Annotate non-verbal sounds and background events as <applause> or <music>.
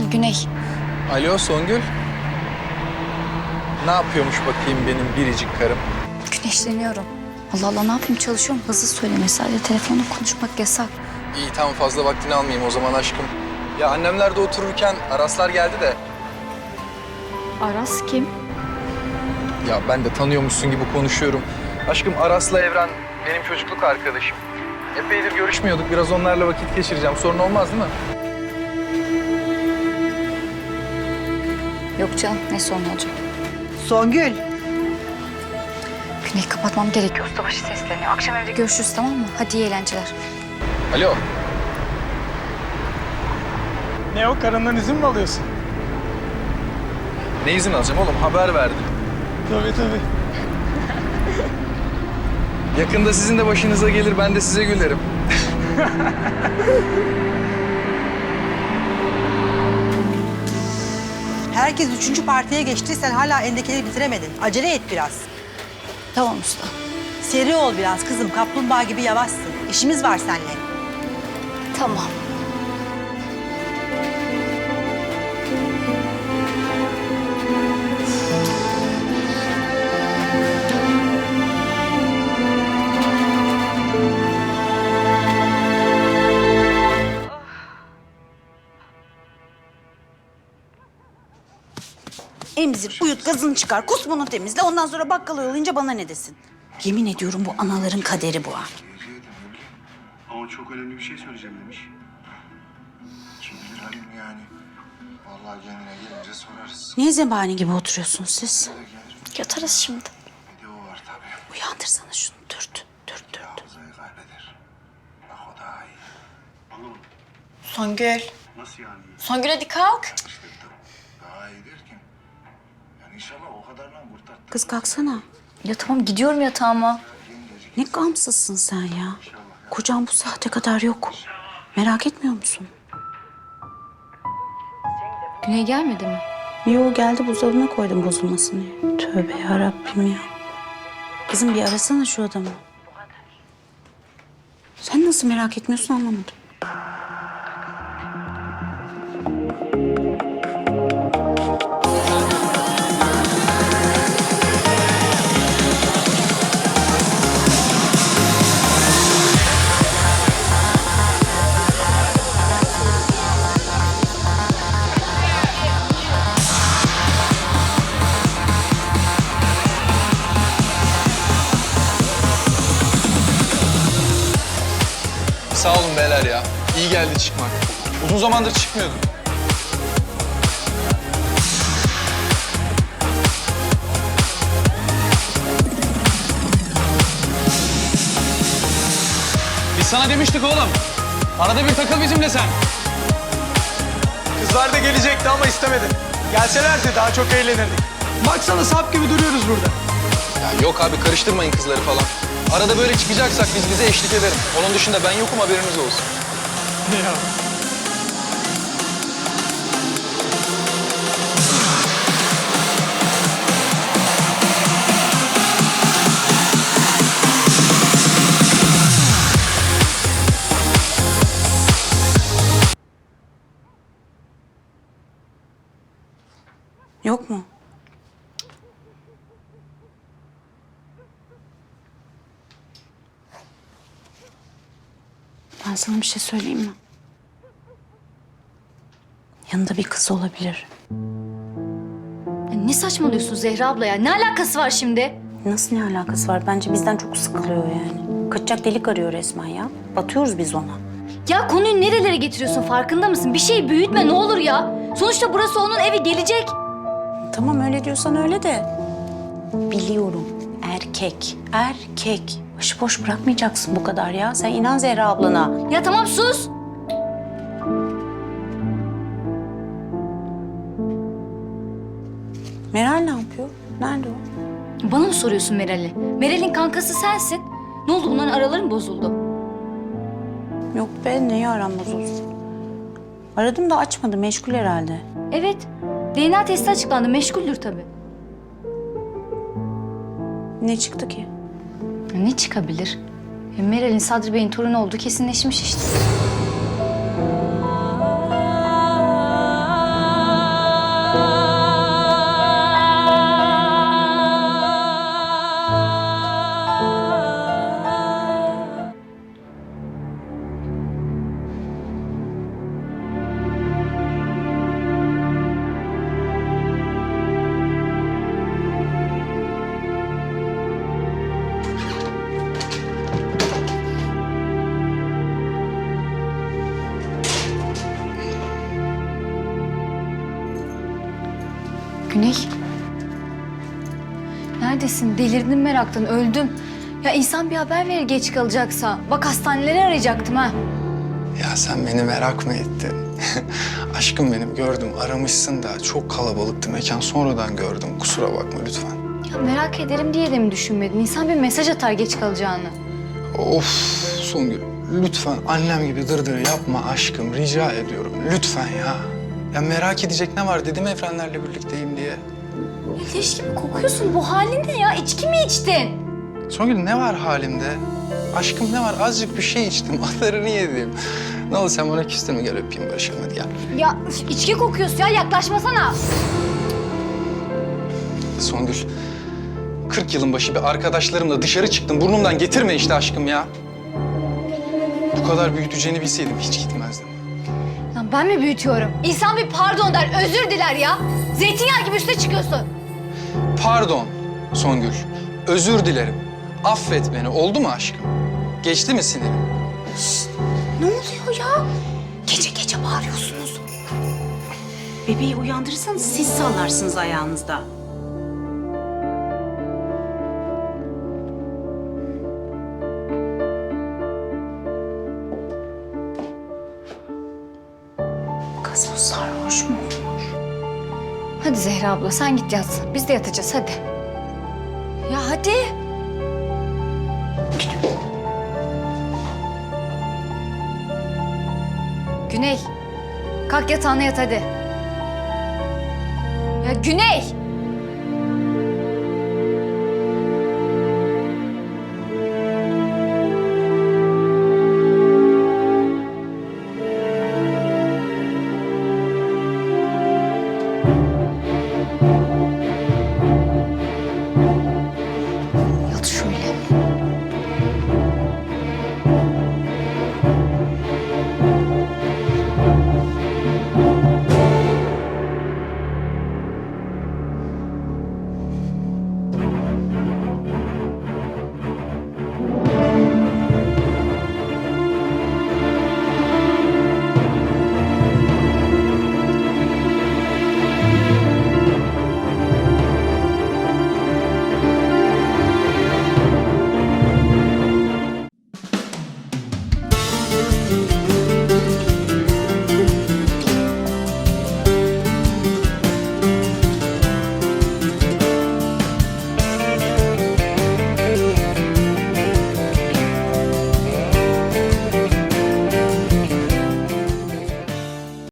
Güney. Alo Songül. Ne yapıyormuş bakayım benim biricik karım? Güneşleniyorum. Allah Allah ne yapayım çalışıyorum. Hızlı söyle sadece telefonla konuşmak yasak. İyi tamam fazla vaktini almayayım o zaman aşkım. Ya annemler de otururken Araslar geldi de. Aras kim? Ya ben de tanıyormuşsun gibi konuşuyorum. Aşkım Aras'la Evren benim çocukluk arkadaşım. Epeydir görüşmüyorduk. Biraz onlarla vakit geçireceğim. Sorun olmaz değil mi? Yok canım ne sorun olacak. Songül. Güney kapatmam gerekiyor. Ustabaşı sesleniyor. Akşam evde görüşürüz tamam mı? Hadi iyi eğlenceler. Alo. Ne o karından izin mi alıyorsun? Ne izin alacağım oğlum? Haber verdim. Tabii tabii. Yakında sizin de başınıza gelir. Ben de size gülerim. <laughs> Herkes üçüncü partiye geçti. Sen hala endekeleri bitiremedin. Acele et biraz. Tamam usta. Seri ol biraz kızım. Kaplumbağa gibi yavaşsın. İşimiz var seninle. Tamam. Emzir, uyut, gazını çıkar, kusmunu temizle. Ondan sonra bakkala yollayınca bana ne desin? Yemin ediyorum bu anaların kaderi bu ha. Ama çok önemli bir şey söyleyeceğim demiş. Kim bilir Halim yani. Vallahi kendine gelince sorarız. Niye zebani gibi oturuyorsunuz siz? Yatarız şimdi. Bir de o var tabii. Uyandırsana şunu, dürt, dürt, dürt. Hafızayı kaybeder. Bak o daha iyi. Anlamadım. Songül. Nasıl yani? Songül hadi kalk. İşte. Daha iyi Kız kalksana. Ya tamam gidiyorum yatağıma. Ne gamsızsın sen ya. Kocan bu saate kadar yok. Merak etmiyor musun? Güney gelmedi mi? Yo geldi buzdolabına koydum bozulmasın diye. Tövbe yarabbim ya. Kızım bir arasana şu adamı. Sen nasıl merak etmiyorsun anlamadım. Sağ olun beyler ya. İyi geldi çıkmak. Uzun zamandır çıkmıyordum. Biz sana demiştik oğlum. Arada bir takıl bizimle sen. Kızlar da gelecekti ama istemedi. Gelselerdi daha çok eğlenirdik. Baksana sap gibi duruyoruz burada. Ya yok abi karıştırmayın kızları falan. Arada böyle çıkacaksak biz bize eşlik ederim. Onun dışında ben yokum haberiniz olsun. <laughs> Ya. Ben sana bir şey söyleyeyim mi? Yanında bir kız olabilir. Ya ne saçmalıyorsun Zehra abla ya? Ne alakası var şimdi? Nasıl ne alakası var? Bence bizden çok sıkılıyor yani. Kaçacak delik arıyor resmen ya. Batıyoruz biz ona. Ya konuyu nerelere getiriyorsun farkında mısın? Bir şeyi büyütme ne olur ya. Sonuçta burası onun evi gelecek. Tamam öyle diyorsan öyle de. Biliyorum. Erkek. Erkek. Başıboş bırakmayacaksın bu kadar ya. Sen inan Zehra ablana. Ya tamam sus. Meral ne yapıyor? Nerede o? Bana mı soruyorsun Meral'i? Meral'in kankası sensin. Ne oldu bunların araları mı bozuldu? Yok be neyi aram bozulsun? Aradım da açmadı. Meşgul herhalde. Evet. DNA testi açıklandı. Meşguldür tabii. Ne çıktı ki? Ne çıkabilir? Meral'in Sadri Bey'in torunu olduğu kesinleşmiş işte. Güney. Neredesin? Delirdim meraktan, öldüm. Ya insan bir haber verir geç kalacaksa. Bak hastaneleri arayacaktım ha. Ya sen beni merak mı ettin? <laughs> Aşkım benim gördüm aramışsın da çok kalabalıktı mekan sonradan gördüm kusura bakma lütfen. Ya merak ederim diye de mi düşünmedin? İnsan bir mesaj atar geç kalacağını. Of Songül lütfen annem gibi dırdır yapma aşkım rica ediyorum lütfen ya. Ya merak edecek ne var dedim Evrenlerle birlikteyim diye. Ya leş gibi kokuyorsun. Bu halin ne ya? İçki mi içtin? Songül ne var halimde? Aşkım ne var? Azıcık bir şey içtim. <laughs> Atlarını yedim. Ne oldu sen bana küstün mü? Gel öpeyim barışalım hadi gel. Ya üf, içki kokuyorsun ya. Yaklaşmasana. Songül. 40 yılın başı bir arkadaşlarımla dışarı çıktım. Burnumdan getirme işte aşkım ya. Bu kadar büyüteceğini bilseydim hiç gitmezdim. Ben mi büyütüyorum? İnsan bir pardon der, özür diler ya. Zeytinyağı gibi üste çıkıyorsun. Pardon Songül. Özür dilerim. Affet beni. Oldu mu aşkım? Geçti mi sinirim? Ne oluyor ya? Gece gece bağırıyorsunuz. Bebeği uyandırırsanız siz sallarsınız ayağınızda. Kız bu sarhoş mu? Hadi Zehra abla sen git yatsın. Biz de yatacağız hadi. Ya hadi. Güney. Kalk yatağına yat hadi. Ya Güney.